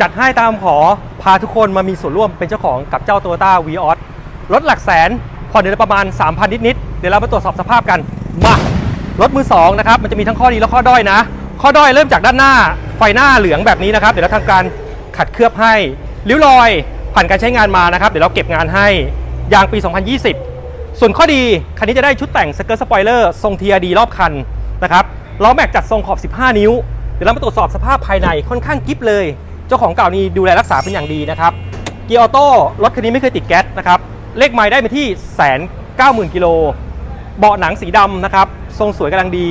จัดให้ตามขอพาทุกคนมามีส่วนร่วมเป็นเจ้าของกับเจ้า Toyota v ีออสรถหลักแสนผ่อนเดือนประมาณ 3,000 นิดๆเดี๋ยวเรามาตรวจสอบสภาพกันมารถมือสองนะครับมันจะมีทั้งข้อดีและข้อด้อยนะ ข้อด้อยเริ่มจากด้านหน้าไฟหน้าเหลืองแบบนี้นะครับ เดี๋ยวเราทำการขัดเคลือบให้ริ้วรอย ผ่านการใช้งานมานะครับ เดี๋ยวเราเก็บงานให้ยางปี 2020 ส่วนข้อดีคันนี้จะได้ชุดแต่งสเกิร์ตสปอยเลอร์ทรง TRD รอบคันนะครับล้อแม็กจัดทรงขอบ 15 นิ้ว เดี๋ยวเรามาตรวจสอบสภาพภายในค่อนข้างกิฟเลย เจ้าของเก่านี่ดูแลรักษาเป็นอย่างดีนะครับ เกียร์ออโต้รถคันนี้ไม่เคยติดแก๊สนะครับ เลขไมล์ได้ไปที่แสนเก้าหมื่นกิโล เบาะหนังสีดำนะครับ ทรงสวยกำลังดี